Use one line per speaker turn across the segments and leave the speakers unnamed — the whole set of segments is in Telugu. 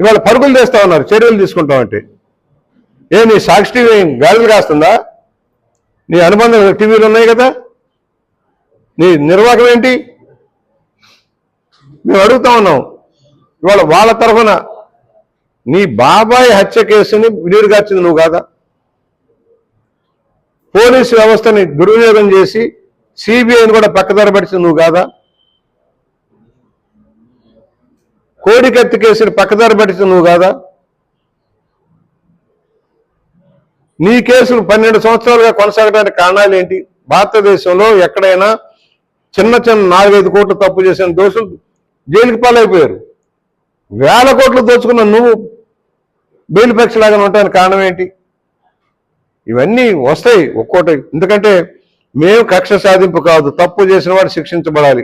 ఇవాళ పరుగులు చేస్తా ఉన్నారు చర్యలు తీసుకుంటామంటే. ఏ నీ సాక్షి టీవీ గాడిలు కాస్తుందా? నీ అనుబంధం టీవీలు ఉన్నాయి కదా? నీ నిర్వాహకం ఏంటి? మేము అడుగుతా ఉన్నాం. ఇవాళ వాళ్ళ తరఫున నీ బాబాయ్ హత్య కేసుని వినియోగార్చింది నువ్వు కాదా? పోలీసు వ్యవస్థని దుర్వినియోగం చేసి సిబిఐని కూడా పక్కదారి పడిచింది నువ్వు కాదా? కోడికత్తి కేసుని పక్కదారి పట్టించిన నువ్వు కాదా? నీ కేసులు పన్నెండు సంవత్సరాలుగా కొనసాగడానికి కారణాలు ఏంటి? భారతదేశంలో ఎక్కడైనా చిన్న చిన్న నాలుగైదు కోట్లు తప్పు చేసిన దోషులు జైలుకి పాలైపోయారు. వేల కోట్లు దోచుకున్న నువ్వు బెయిల్పక్షలాగా ఉండటానికి ఉండడానికి కారణం ఏంటి? ఇవన్నీ వస్తాయి ఒక్కోటి. ఎందుకంటే మేము కక్ష సాధింపు కాదు తప్పు చేసిన వాడు శిక్షించబడాలి.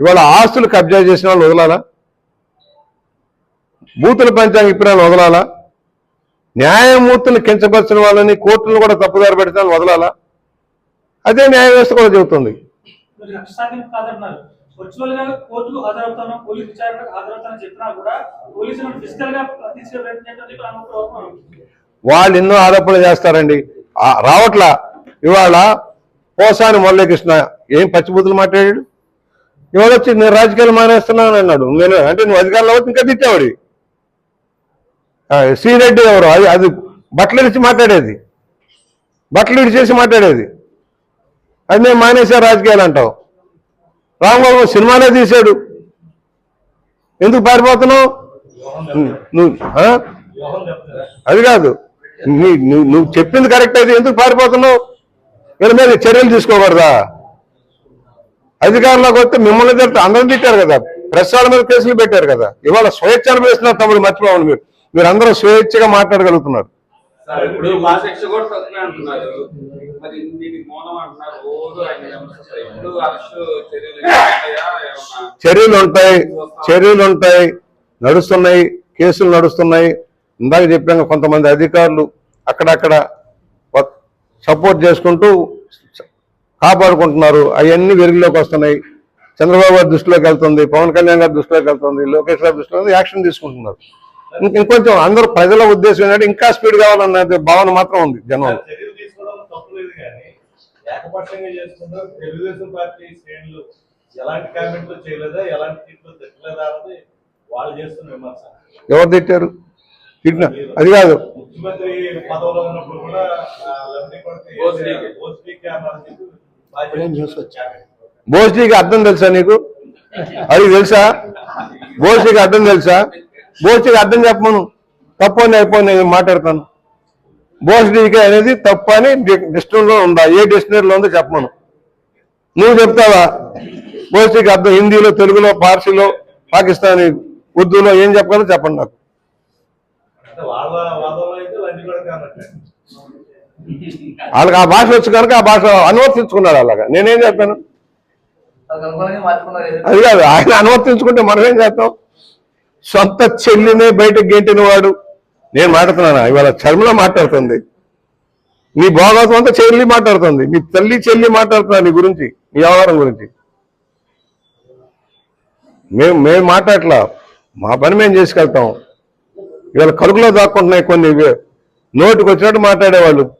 ఇవాళ ఆస్తులు కబ్జా చేసిన వాళ్ళు వదలాలా? బూతుల పంచాంగ ఇప్పినాలు వదలాలా? న్యాయమూర్తులు కించపరిచిన వాళ్ళని కోర్టులను కూడా తప్పుదారి పెడితే వాళ్ళని వదలాలా? అదే న్యాయ వ్యవస్థ కూడా చెబుతుంది.
మీరు కక్ష సాధింపు కాదంటున్నారు వర్చువల్గా కోర్టుకు హాజరవుతాను పోలీస్ విచారణకు హాజరవుతానని చెప్పినా కూడా పోలీసులను ఫిజికల్గా తీసుకునే ప్రయత్నం చేస్తుంది అనుకుంటున్నాను
వాళ్ళు ఎన్నో ఆరోపణలు చేస్తారండి. రావట్లా? ఇవాళ పోసాని మురళీకృష్ణ ఏం పచ్చిబుద్ధులు మాట్లాడాడు? ఇవాళ వచ్చి నేను రాజకీయాలు మానేస్తున్నాను అన్నాడు. నేను అంటే నువ్వు అధికారంలో వచ్చి ఇంకా తిట్టావాడి శ్రీరెడ్డి ఎవరు? అది అది బట్టలు ఇచ్చి మాట్లాడేది. బట్టలు ఇడిచేసి మాట్లాడేది. అది నేను మానేసా రాజకీయాలు అంటావు. రాంబాబు సినిమానే తీశాడు. ఎందుకు పారిపోతున్నావు? నువ్వు? అది కాదు. నువ్వు చెప్పింది కరెక్ట్ అయితే ఎందుకు పారిపోతున్నావు? వీళ్ళ మీద చర్యలు తీసుకోకూడదా? అధికారంలోకి వస్తే మిమ్మల్ని అందరం తిట్టారు కదా. ప్రెస్ వాళ్ళ మీద కేసులు పెట్టారు కదా. ఇవాళ స్వేచ్ఛ అనుభవిస్తున్నారు తమ్ముడు మర్చిపోవాలి మీరు. మీరు అందరూ స్వేచ్ఛగా మాట్లాడగలుగుతున్నారు
చర్యలు ఉంటాయా?
చర్యలు ఉంటాయి. నడుస్తున్నాయి. కేసులు నడుస్తున్నాయి. ఇందాక చెప్పాక కొంతమంది అధికారులు అక్కడక్కడ సపోర్ట్ చేసుకుంటూ కాపాడుకుంటున్నారు. అవన్నీ వెలుగులోకి వస్తున్నాయి. చంద్రబాబు గారి దృష్టిలోకి వెళ్తుంది. పవన్ కళ్యాణ్ గారి దృష్టిలోకి వెళ్తుంది. లోకేష్ గారి దృష్టిలో యాక్షన్ తీసుకుంటున్నారు. ఇంకొంచెం అందరూ ప్రజల ఉద్దేశం ఏంటంటే ఇంకా స్పీడ్ కావాలన్న భావన మాత్రం ఉంది జనం. ఎవరు తిట్టారు? తిట్టిన అది కాదు.
ముఖ్యమంత్రి పదవిలో ఉన్నప్పుడు కూడా
అర్థం తెలుసా నీకు? అది తెలుసా? బోస్టీకి అర్థం తెలుసా? బోస్టీకి అర్థం చెప్పమను. తప్పు అని అయిపోయి నేను మాట్లాడతాను. బోస్టీకి అనేది తప్పు అని డిక్షనరీలో ఉందా? ఏ డిక్షనరీలో ఉందో చెప్పమను. నువ్వు చెప్తావా? బోస్టీకి అర్థం హిందీలో తెలుగులో పార్సీలో పాకిస్తానీ ఉర్దూలో ఏం చెప్పగలరో చెప్పండి నాకు. వాళ్ళకి ఆ భాష వచ్చు కనుక ఆ భాష అనువర్తించుకున్నాడు అలాగా. నేనేం చెప్పాను అది కాదు ఆయన అనువర్తించుకుంటే మనం ఏం చేస్తాం? సొంత చెల్లినే బయటకు గెంటిన వాడు నేను మాట్లాడుతున్నానా? ఇవాళ చర్మలో మాట్లాడుతుంది. నీ భోగవతం అంతా చెల్లి మాట్లాడుతుంది. నీ తల్లి చెల్లి మాట్లాడుతున్నా నీ గురించి నీ వ్యవహారం గురించి. మేము మేము మాట్లాడట్లా. మా పని మేము చేసుకెళ్తాం. ఇవాళ కలుగులో దాక్కుంటున్నాయి కొన్ని. నోటికి వచ్చినట్టు మాట్లాడేవాళ్ళు.